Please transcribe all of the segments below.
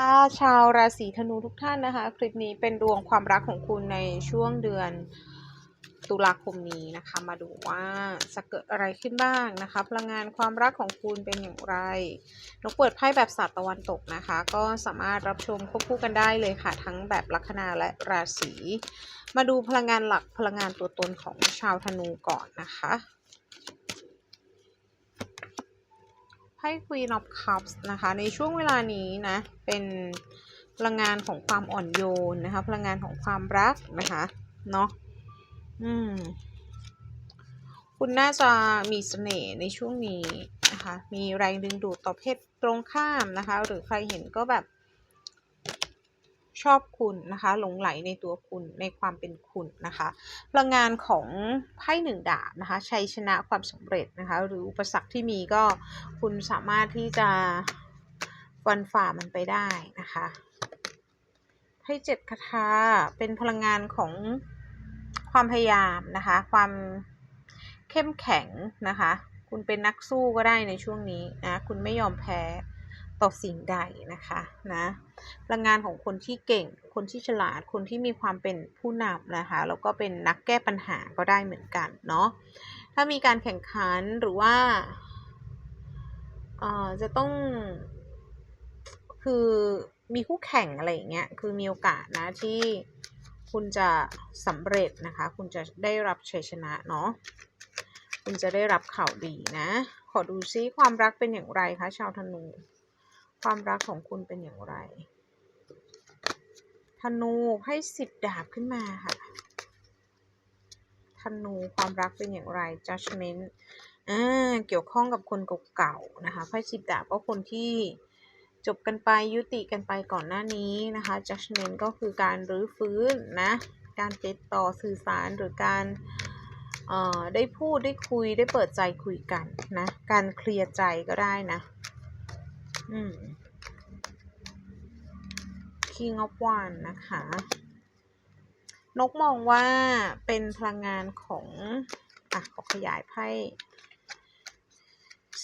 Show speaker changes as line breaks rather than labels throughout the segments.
ค่ะชาวราศีธนูทุกท่านนะคะ คลิปนี้เป็นดวงความรักของคุณในช่วงเดือนตุลาคมนี้นะคะ มาดูว่าจะเกิดอะไรขึ้นบ้างนะคะ พลังงานความรักของคุณเป็นอย่างไรนกเปิดไพ่แบบศาสตร์ตะวันตกนะคะ ก็สามารถรับชมควบคู่กันได้เลยค่ะ ทั้งแบบลัคนาและราศีมาดูพลังงานหลักพลังงานตัวตนของชาวธนูก่อนนะคะ ไพ่ Queen of Cups นะคะ ในช่วงเวลานี้นะ เป็นพลังงานของความอ่อนโยนนะคะ พลังงานของความรักนะคะ เนาะอืม คุณน่าจะมีเสน่ห์ในช่วงนี้นะคะ มีแรงดึงดูดต่อเพศตรงข้ามนะคะ หรือใครเห็นก็แบบ ชอบคุณนะคะ หลงไหลในตัวคุณในความเป็นคุณนะคะพลังงานของไพ่หนึ่งดาบนะคะชัยชนะความสำเร็จนะคะ หรืออุปสรรคที่มีก็คุณสามารถที่จะฟันฝ่ามันไปได้นะคะไพ่เจ็ดคาถาเป็นพลังงานของความพยายามนะคะ ความเข้มแข็งนะคะ คุณเป็นนักสู้ก็ได้ในช่วงนี้นะ คุณไม่ยอมแพ้ ต่อสิ่งใดนะคะนะพลังงานของคนที่เก่ง คนที่ฉลาด คนที่มีความเป็นผู้นำนะคะแล้วก็เป็นนักแก้ปัญหาก็ได้เหมือนกันเนาะถ้ามีการแข่งขันหรือว่าเอ่อจะต้องคือมีคู่แข่งอะไรอย่างเงี้ยคือมีโอกาสนะที่คุณจะสำเร็จนะคะ คุณจะได้รับชัยชนะเนาะคุณจะได้รับข่าวดีนะ ขอดูซิความรักเป็นอย่างไรคะชาวธนู ความรักของคุณเป็นอย่างไร ธนูให้สิบดาบขึ้นมาค่ะ ธนูความรักเป็นอย่างไร judgment อ่าเกี่ยวข้องกับคนเก่าๆนะคะไพ่สิบดาบก็คนที่จบกันไปยุติกันไปก่อนหน้านี้นะคะ judgment ก็คือการรื้อฟื้นนะ การติดต่อสื่อสารหรือการเอ่อได้พูดได้คุยได้เปิดใจคุยกันนะ การเคลียร์ใจก็ได้นะ อืม King of Wands นะคะ นกมองว่าเป็นพลังงานของ อะ ขอขยายไพ่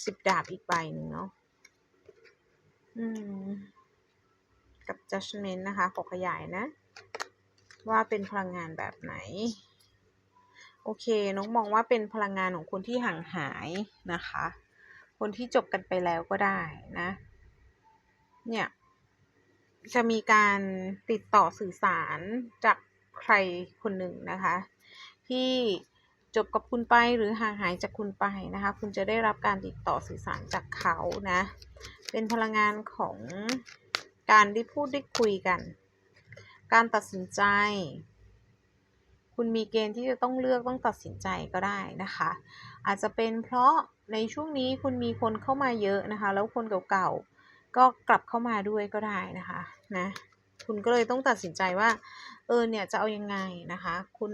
สิบดาบอีกใบหนึ่งเนาะอืม กับ judgment นะคะ ขอขยายนะ ว่าเป็นพลังงานแบบไหน โอเค นกมองว่าเป็นพลังงานของคนที่ห่างหายนะคะ คนที่จบกันไปแล้วก็ได้นะ เนี่ย จะมีการติดต่อสื่อสารจากใครคนหนึ่งนะคะ ที่จบกับคุณไปหรือห่างหายจากคุณไปนะคะ คุณจะได้รับการติดต่อสื่อสารจากเขานะ เป็นพลังงานของการได้พูดได้คุยกัน การตัดสินใจ คุณมีเกณฑ์ที่จะต้องเลือกต้องตัดสินใจก็ได้นะคะ อาจจะเป็นเพราะในช่วงนี้คุณมีคนเข้ามาเยอะนะคะ แล้วคนเก่าๆ ก็กลับเข้ามาด้วยก็ได้นะคะนะคุณก็เลยต้องตัดสินใจว่า เออเนี่ยจะเอายังไงนะคะ คุณ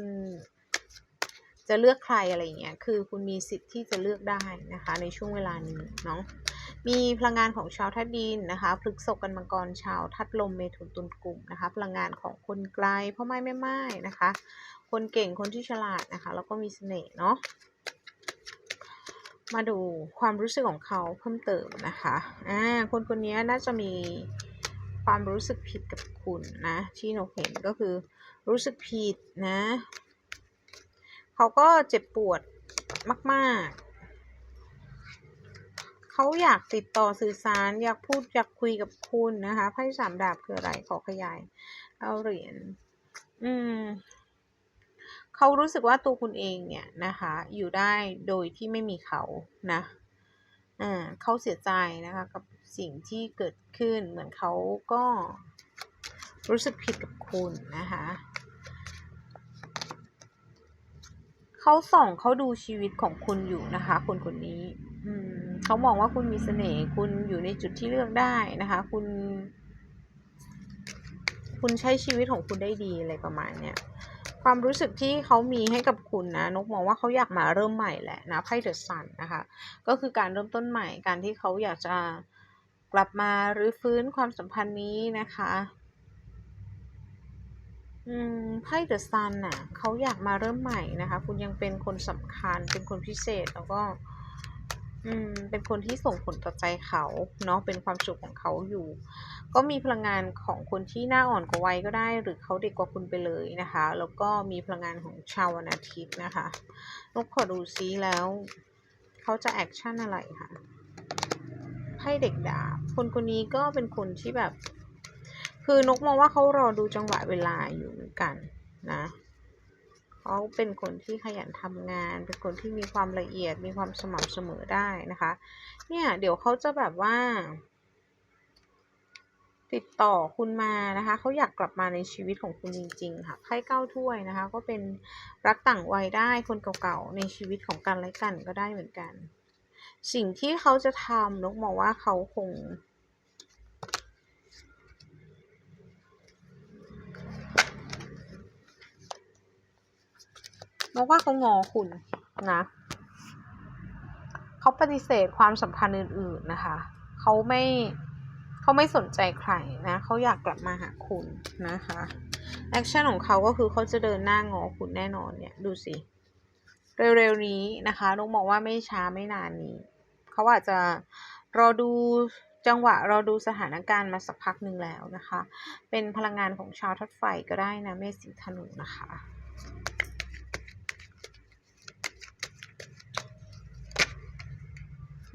จะเลือกใครอะไรเงี้ย คือคุณมีสิทธิ์ที่จะเลือกได้นะคะ ในช่วงเวลานี้เนาะ มีพลังงานของชาวธาตุดินนะคะพฤกษกกันมังกรชาวธาตุลมเมถุนตุลกลุ่มนะคะ พลังงานของคนไกลพ่อไม้แม่ไม้นะคะ คนเก่งคนที่ฉลาดนะคะ แล้วก็มีเสน่ห์เนาะ มาดูความรู้สึกของเขาเพิ่มเติมนะคะ อ่า คนคนนี้น่าจะมีความรู้สึกผิดกับคุณนะ ที่นกเห็นก็คือรู้สึกผิดนะ เขาก็เจ็บปวดมาก ๆ เขาอยากติดต่อสื่อสารอยากพูดอยากคุยกับคุณนะคะไพ่สามดาบคืออะไรขอขยาย เอาเหรียญ อืม เขารู้สึกว่าตัวคุณเองเนี่ยนะคะ อยู่ได้โดยที่ไม่มีเขานะอ่าเขาเสียใจนะคะกับสิ่งที่เกิดขึ้นเหมือนเขาก็รู้สึกผิดกับคุณนะคะเขาส่องเขาดูชีวิตของคุณอยู่นะคะ คนคนนี้อืมเขามองว่าคุณมีเสน่ห์คุณอยู่ในจุดที่เลือกได้นะคะ คุณ คุณใช้ชีวิตของคุณได้ดีอะไรประมาณเนี้ย ความรู้สึกที่เขามีให้กับคุณนะนกมองว่าเขาอยากมาเริ่มใหม่แหละนะไพ่เดอะซันนะคะ ก็คือการเริ่มต้นใหม่การที่เขาอยากจะกลับมาหรือฟื้นความสัมพันธ์นี้นะคะอืมไพ่เดอะซันน่ะเขาอยากมาเริ่มใหม่นะคะ คุณยังเป็นคนสำคัญเป็นคนพิเศษแล้วก็ อืมเป็นคนที่ส่งผลต่อใจเขาเนาะเป็นความสุขของเขาอยู่ ก็มีพลังงานของคนที่หน้าอ่อนกว่าวัยก็ได้ หรือเขาเด็กกว่าคุณไปเลยนะคะ แล้วก็มีพลังงานของชาววันอาทิตย์นะคะนกขอดูซิแล้ว เขาจะแอคชั่นอะไรคะไพ่เด็กดาบคนคนนี้ก็เป็นคนที่แบบ คือนกมองว่าเขารอดูจังหวะเวลาอยู่เหมือนกันนะ เขาเป็นคนที่ขยันทำงาน เป็นคนที่มีความละเอียด มีความสม่ำเสมอได้นะคะ เนี่ยเดี๋ยวเขาจะแบบว่า ติดต่อคุณมานะคะ เขาอยากกลับมาในชีวิตของคุณจริงๆค่ะไพ่เก้าถ้วยนะคะ ก็เป็นรักต่างวัยได้ คนเก่าๆ ในชีวิตของกันและกันก็ได้เหมือนกัน สิ่งที่เขาจะทำนกมองว่าเขาคง นกว่าเขางอคุณนะเขาปฏิเสธความสัมพันธ์อื่น ๆนะคะ เขาไม่เขาไม่สนใจใครนะเขาอยากกลับมาหาคุณนะคะแอคชั่นของเขาก็คือเขาจะเดินหน้างอคุณแน่นอนเนี่ยดูสิเร็วๆนี้นะคะนกมองว่าไม่ช้าไม่นานนี้เขาอาจจะรอดูจังหวะรอดูสถานการณ์มาสักพักหนึ่งแล้วนะคะ เป็นพลังงานของชาวทัดไฟก็ได้นะเมษสิงธนูนะคะ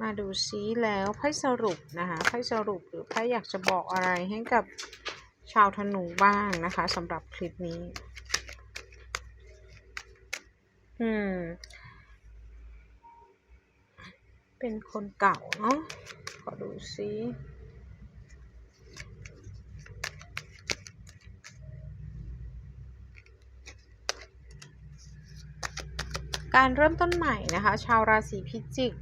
มาดูซิแล้วไพ่สรุปนะคะไพ่สรุปหรือไพ่อยากจะบอกอะไรให้กับชาวธนูบ้างนะคะสำหรับคลิปนี้ อืม เป็นคนเก่าเนาะขอดูซิการเริ่มต้นใหม่นะคะ ชาวราศีพิจิก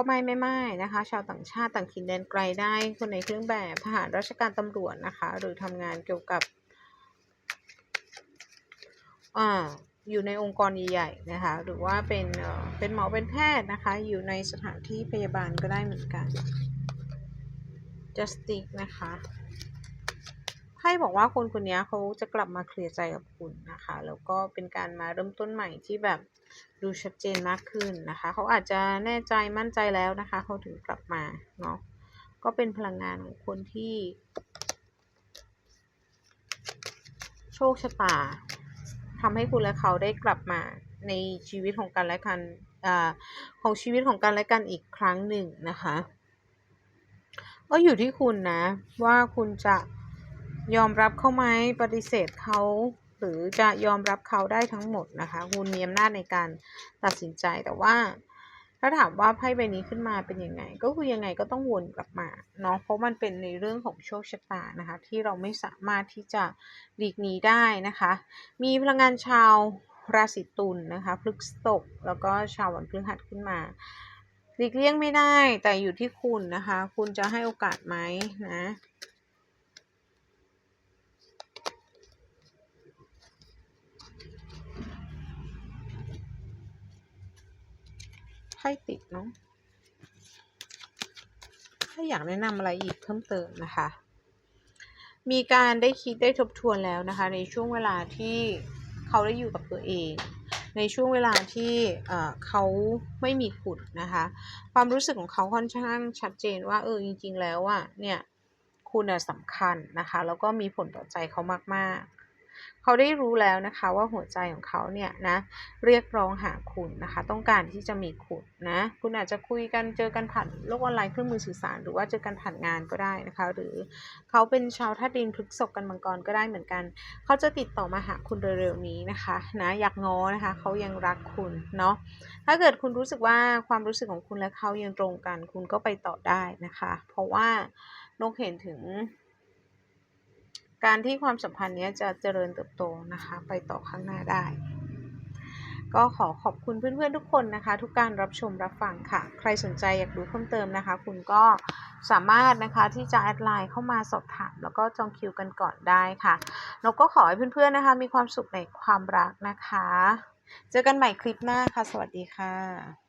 พ่อไม่ไม่ไม่นะคะ ชาวต่างชาติต่างถิ่นแดนไกลได้ คนในเครื่องแบบทหารราชการตำรวจนะคะ หรือทำงานเกี่ยวกับอ่าอยู่ในองค์กรใหญ่ๆนะคะ หรือว่าเป็นเอ่อเป็นหมอเป็นแพทย์นะคะ อยู่ในสถานที่พยาบาลก็ได้เหมือนกัน justice นะคะไพ่บอกว่าคนคนนี้เขาจะกลับมาเคลียร์ใจกับคุณนะคะ แล้วก็เป็นการมาเริ่มต้นใหม่ที่แบบ ดูชัดเจนมากขึ้นนะคะ เขาอาจจะแน่ใจมั่นใจแล้วนะคะ เขาถึงกลับมาเนาะก็เป็นพลังงานของคนที่ โชคชะตาทำให้คุณและเขาได้กลับมาในชีวิตของกันและกันอของชีวิตของกันและกันอีกครั้งหนึ่งนะคะ ก็อยู่ที่คุณนะว่าคุณจะยอมรับเขาไหมปฏิเสธเขา หรือจะยอมรับเขาได้ทั้งหมดนะคะคุณมีอำนาจในการตัดสินใจแต่ว่า ถ้าถามว่าไพ่ใบนี้ขึ้นมาเป็นยังไง ก็คือยังไงก็ต้องวนกลับมาเนาะเพราะมันเป็นในเรื่องของโชคชะตานะคะ ที่เราไม่สามารถที่จะหลีกหนีได้นะคะ มีพลังงานชาวราศีตุลนะคะพฤกษกแล้วก็ชาววันพฤหัสขึ้นมาหลีกเลี่ยงไม่ได้แต่อยู่ที่คุณนะคะ คุณจะให้โอกาสไหมนะ ไพ่ติดเนาะถ้าอยากแนะนำอะไรอีกเพิ่มเติมนะคะ มีการได้คิดได้ทบทวนแล้วนะคะ ในช่วงเวลาที่เขาได้อยู่กับตัวเอง ในช่วงเวลาที่เขาไม่มีขุดนะคะ ความรู้สึกของเขาค่อนข้างชัดเจนว่าเออจริง ๆ แล้วอะเนี่ยคุณสำคัญนะคะ แล้วก็มีผลต่อใจเขามากๆ เขาได้รู้แล้วนะคะว่าหัวใจของเขาเนี่ยนะเรียกร้องหาคุณนะคะ ต้องการที่จะมีคุณนะคุณอาจจะคุยกันเจอกันผ่านโลกออนไลน์เครื่องมือสื่อสาร หรือว่าเจอกันผ่านงานก็ได้นะคะ หรือเขาเป็นชาวธาตุดินพฤกษกันมังกรก็ได้เหมือนกัน เขาจะติดต่อมาหาคุณเร็วๆนี้นะคะนะอยากง้อนะคะเขายังรักคุณเนาะถ้าเกิดคุณรู้สึกว่าความรู้สึกของคุณและเขายังตรงกัน คุณก็ไปต่อได้นะคะ เพราะว่านกเห็นถึง การที่ความสัมพันธ์นี้จะเจริญเติบโตนะคะ ไปต่อข้างหน้าได้ ก็ขอขอบคุณเพื่อนๆทุกคนนะคะ ทุกการรับชมรับฟังค่ะ ใครสนใจอยากดูเพิ่มเติมนะคะ คุณก็สามารถนะคะที่จะแอดไลน์เข้ามาสอบถาม แล้วก็จองคิวกันก่อนได้ค่ะแล้วก็ขอให้เพื่อนๆนะคะ มีความสุขในความรักนะคะ เจอกันใหม่คลิปหน้าค่ะ สวัสดีค่ะ